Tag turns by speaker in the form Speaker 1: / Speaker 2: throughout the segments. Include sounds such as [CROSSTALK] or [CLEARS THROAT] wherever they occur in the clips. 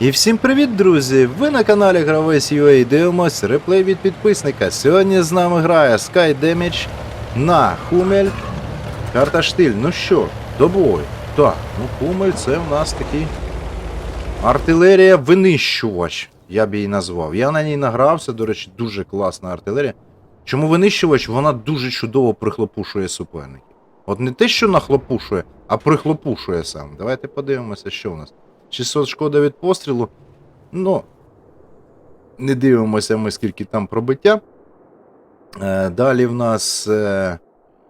Speaker 1: І всім привіт, друзі! Ви на каналі Гравець UA дивимось реплей від підписника. Сьогодні з нами грає Sky Damage на Хумель. Карта штиль. Ну що, до бою. Так, ну Хумель це в нас такий артилерія винищувач. Я б її назвав. Я на ній награвся, до речі, дуже класна артилерія. Чому винищувач? Вона дуже чудово прихлопушує суперників. От не те, що нахлопушує, а прихлопушує сам. Давайте подивимося, що у нас. 600 шкода від пострілу. Ну, не дивимося ми, скільки там пробиття. Е, далі в нас е,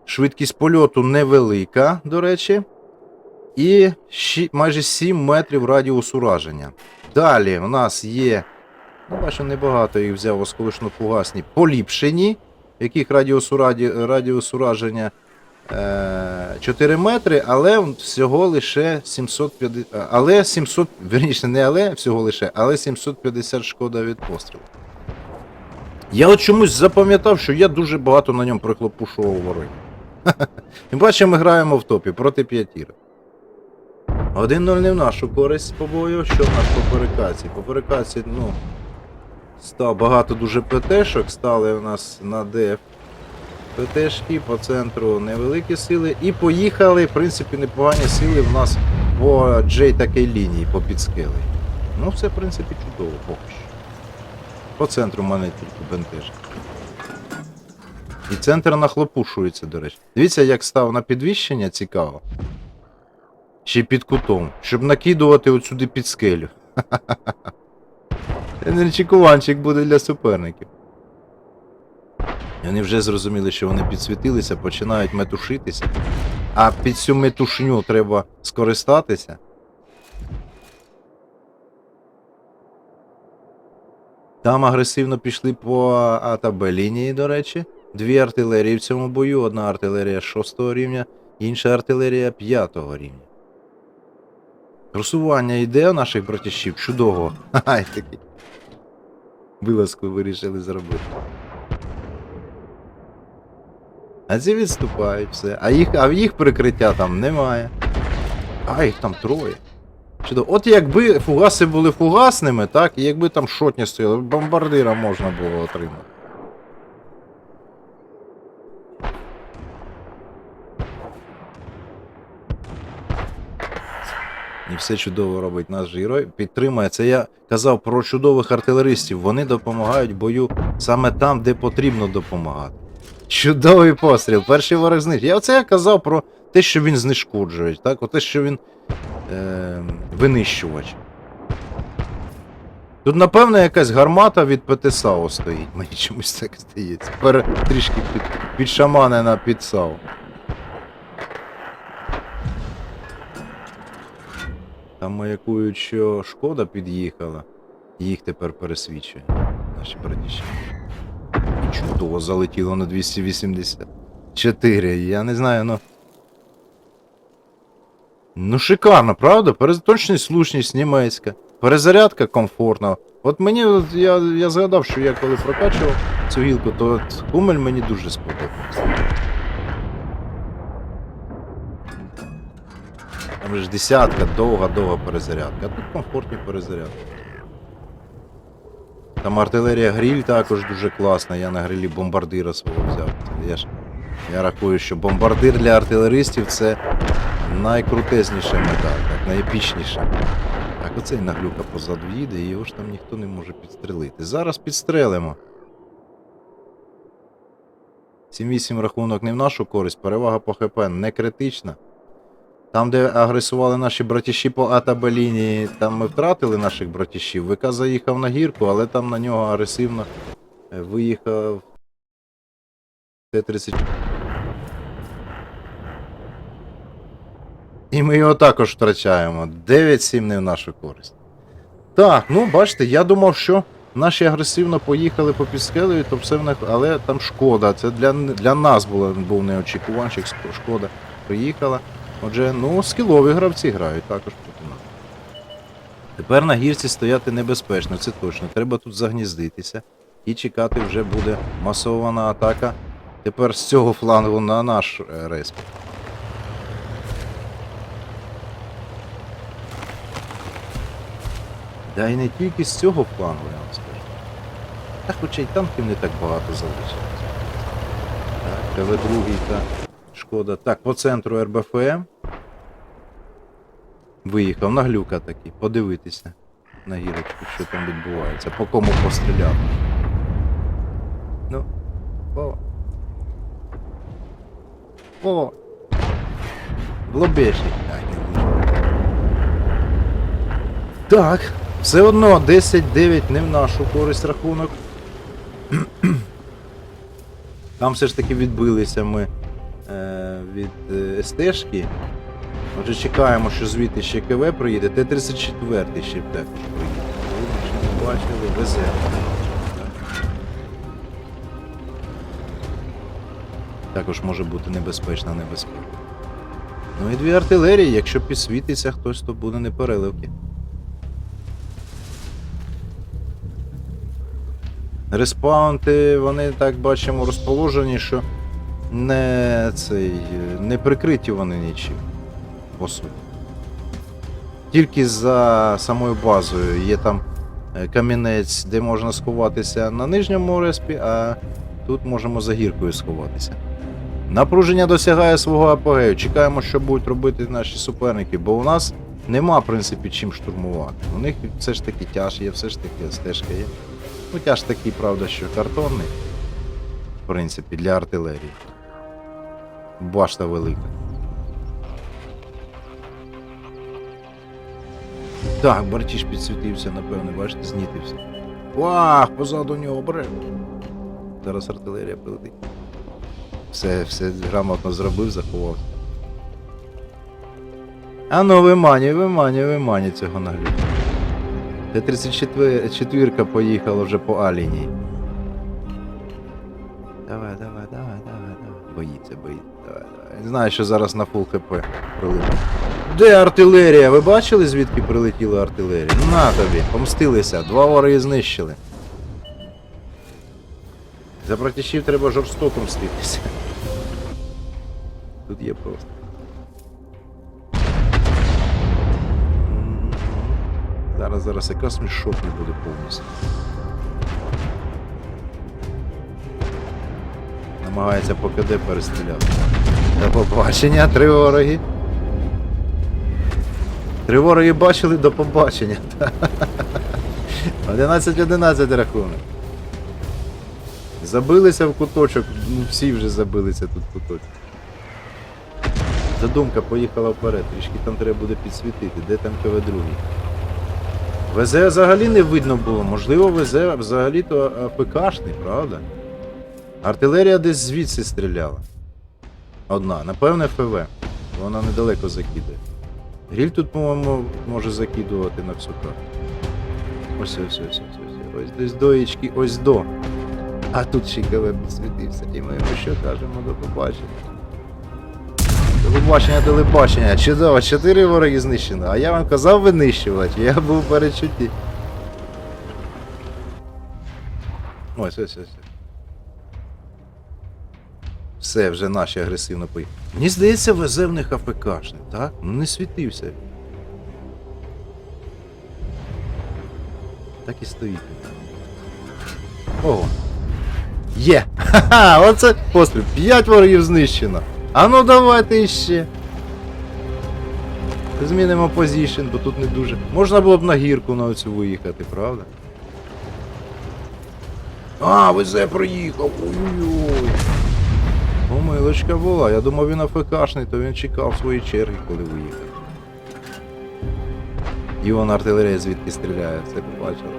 Speaker 1: швидкість польоту невелика, до речі. І майже 7 метрів радіус ураження. Далі в нас є. Ну, бачу, небагато їх взяв осколочно-фугасні. Поліпшені, яких радіус, ураження 4 метри, але всього лише 750. Але 700. Верніше, не але всього лише, але 750 шкода від пострілу. Я от чомусь запам'ятав, що я дуже багато на ньому прихлопушував ворогів. [LAUGHS] Тим паче ми граємо в топі проти п'ятірок. 1-0 не в нашу користь по бою. Що в нас по перекаці? По перекаці, ну. Став багато дуже ПТшок, стали у нас на ДФ ПТшки, по центру невеликі сили. І поїхали, в принципі, непогані сили в нас по Джей такій лінії, по підскили. Ну, все, в принципі, чудово поки що. По центру мене тільки бентежить. І центр нахлопушується, до речі. Дивіться, як став на підвищення, цікаво. Ще під кутом, щоб накидувати от сюди під скелю. [LAUGHS] Енерчикуванчик буде для суперників. І вони вже зрозуміли, що вони підсвітилися, починають метушитися. А під цю метушню треба скористатися. Там агресивно пішли по А та Б лінії, до речі. Дві артилерії в цьому бою. Одна артилерія 6 рівня, інша артилерія 5 рівня. Просування йде у наших братішів чудово. [LAUGHS] Ай. Вилазку вирішили зробити. А ці відступають все. А їх, а їх прикриття там немає. А їх там троє. Чудово. От якби фугаси були фугасними, так, і якби там шотні стояли, бомбардира можна було отримати. І все чудово робить наш герой. Підтримує. Це я казав про чудових артилеристів. Вони допомагають бою саме там, де потрібно допомагати. Чудовий постріл, перший ворог знищив. Я оце я казав про те, що він знешкоджує, так? Оте, що він е, винищувач. Тут, напевно, якась гармата від ПТСАУ стоїть, мені чомусь так здається. Пере, трішки під, підшаманена під САУ. Там маякують, шкода під'їхала. Їх тепер пересвідчує. Наші братіші. Чудово залетіло на 284. Я не знаю, ну. Ну, шикарно, правда? Перезаточність, слушність німецька. Перезарядка комфортна. От мені, от я, я згадав, що я коли прокачував цю гілку, то от Хумель мені дуже сподобався. Там ж десятка, довга-довга перезарядка. А тут комфортні перезарядки. Там артилерія гріль також дуже класна. Я на грилі бомбардира свого взяв. Я ж я рахую, що бомбардир для артилеристів це найкрутезніша мета, так, найепічніша. Так, оцей наглюка позаду їде, і його ж там ніхто не може підстрелити. Зараз підстрелимо. 7-8 рахунок не в нашу користь, перевага по ХП не критична. Там, де агресували наші братіші по А лінії, там ми втратили наших братішів. ВК заїхав на гірку, але там на нього агресивно е, виїхав Т-30. І ми його також втрачаємо. 9-7 не в нашу користь. Так, ну бачите, я думав, що наші агресивно поїхали по Піскелеві, то все в них. Але там шкода. Це для, для нас було, був неочікуванчик, шкода. Приїхала. Отже, ну, скілові гравці грають також проти нас. Тепер на гірці стояти небезпечно, це точно. Треба тут загніздитися. І чекати вже буде масована атака. Тепер з цього флангу на наш е, рейс. Да і не тільки з цього плану, я вам скажу. Та хоча й танків не так багато залишилось. Так, КВ-2 та шкода. Так, по центру РБФМ. Виїхав на глюка такий, подивитися на гірочку, що там відбувається, по кому постріляв. Ну, о. О. Влучив. Так, все одно 10-9 не в нашу користь рахунок. [CLEARS THROAT] Там все ж таки відбилися ми від е, СТшки. Отже, чекаємо, що звідти ще КВ приїде. Т-34 ще також приїде. Ще бачили, везе. Також може бути небезпечна небезпека. Ну і дві артилерії, якщо підсвітиться хтось, то буде непереливки. Респаунти, вони так бачимо розположені, що не цей. не прикриті вони нічим. По суті. Тільки за самою базою є там е, камінець, де можна сховатися на нижньому респі, а тут можемо за гіркою сховатися. Напруження досягає свого апогею. Чекаємо, що будуть робити наші суперники, бо у нас нема, в принципі, чим штурмувати. У них все ж таки тяж є, все ж таки стежка є. Ну, тяж такий, правда, що картонний, в принципі, для артилерії. Башта велика. Так, Бартіш підсвітився, напевно, бачите, знітився. Вах, позаду нього бре. Зараз артилерія прилетить. Все, все грамотно зробив, заховався. А ну, виманюй, виманюй, виманюй цього нагляду. Т-34 поїхала вже по А давай, давай, давай, давай. Боїться, боїться. Давай, давай. Знаю, що зараз на фул ХП прилетить. Де артилерія? Ви бачили, звідки прилетіла артилерія? На тобі, помстилися, два вороги знищили. За братішів треба жорстоко мститися. Тут є просто. Зараз, зараз якраз смішок не буде повністю. Намагається по КД перестріляти. До побачення, три вороги. Три вороги бачили до побачення. 11-11 рахунок. Забилися в куточок, ну всі вже забилися тут в куточок. Задумка поїхала вперед, трішки там треба буде підсвітити, де там КВ другий. ВЗ взагалі не видно було, можливо, ВЗ взагалі-то АПКшний, правда? Артилерія десь звідси стріляла. Одна, напевне, ФВ. Вона недалеко закидає. Гріль тут, по-моєму, може закидувати на всю карту. Ось ось ось ось ось. Ось десь доїчки, ось до. А тут ще КВ підсвітився. І ми йому що кажемо до побачення. Телебачення, телебачення. Чудово, чотири вороги знищено. А я вам казав винищувати, я був перечутті. Ось, ось, ось. Все, вже наші агресивно поїхали. Мені здається, везе в них АФКшник, так? Ну не світився. Так і стоїть. Ого. Є! Ха-ха! Оце постріл. П'ять ворогів знищено. А ну давайте іще. Змінимо позішн, бо тут не дуже. Можна було б на гірку на оцю виїхати, правда? А, везе проїхав. Ой-ой-ой. Помилочка була. Я думав він АФКшний, то він чекав свої черги, коли виїхав. І вон артилерія звідки стріляє, це побачили.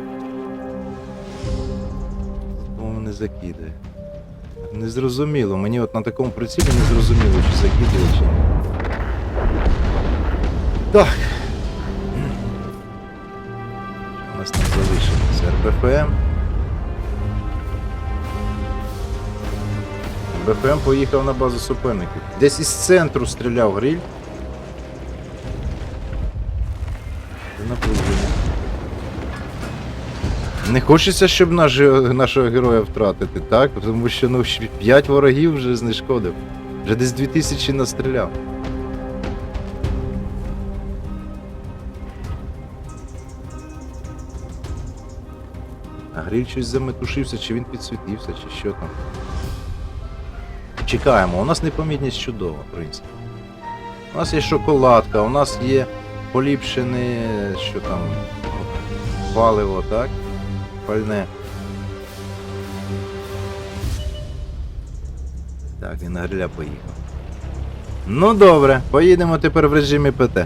Speaker 1: Тому не закидає. Незрозуміло, мені от на такому прицілі не зрозуміло, чи закидує, чи ні. Так. Що у нас там залишилося? РБФМ. БФМ поїхав на базу суперників. Десь із центру стріляв гриль. Не хочеться, щоб наш, нашого героя втратити, так? Тому що ну, 5 ворогів вже знешкодив. Вже десь 2000 настріляв. А Гриль щось заметушився, чи він підсвітився, чи що там. Чекаємо, у нас непомітність чудова, в принципі. У нас є шоколадка, у нас є поліпшене, що там, паливо, так? Пальне. Так, він на гриля поїхав. Ну добре, поїдемо тепер в режимі ПТ.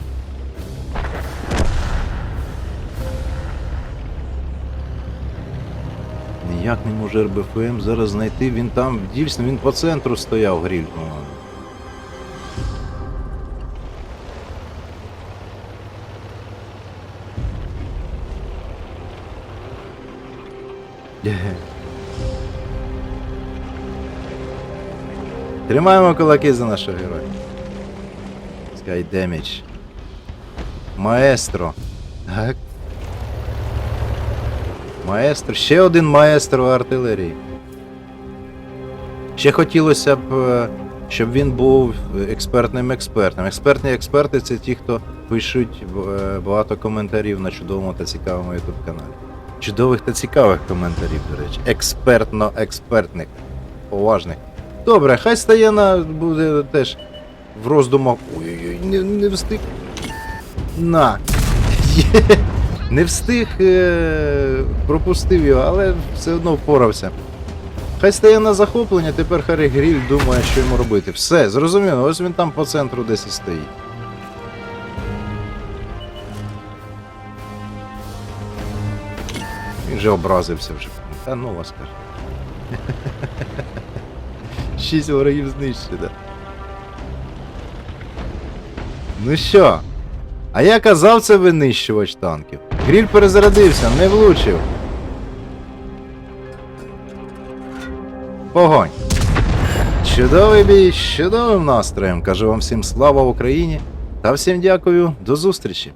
Speaker 1: Ніяк не може РБФМ зараз знайти, він там, дійсно, він по центру стояв по-моєму. Тримаємо кулаки за нашого героя. Sky Damage. Маестро. Так. Маестро. Ще один маестро артилерії. Ще хотілося б, е, щоб він був експертним експертом. Експертні експерти це ті, хто пишуть е, багато коментарів на чудовому та цікавому YouTube каналі. Чудових та цікавих коментарів, до речі. Експертно-експертних. Поважних. Добре, хай стає буде теж в роздумах. Ой-ой-ой, не, не встиг. На. [LAUGHS] Не встиг, е, пропустив його, але все одно впорався. Хай стає на захоплення, тепер Харі Гріль думає, що йому робити. Все, зрозуміло, ось він там по центру десь і стоїть. Він же образився вже. Та ну вас каже. [LAUGHS] Шість ворогів знищено. Ну що? А я казав, це винищувач танків. Гріль перезарядився, не влучив. Погонь. Чудовий бій, чудовим настроєм. Кажу вам всім слава Україні та всім дякую, до зустрічі.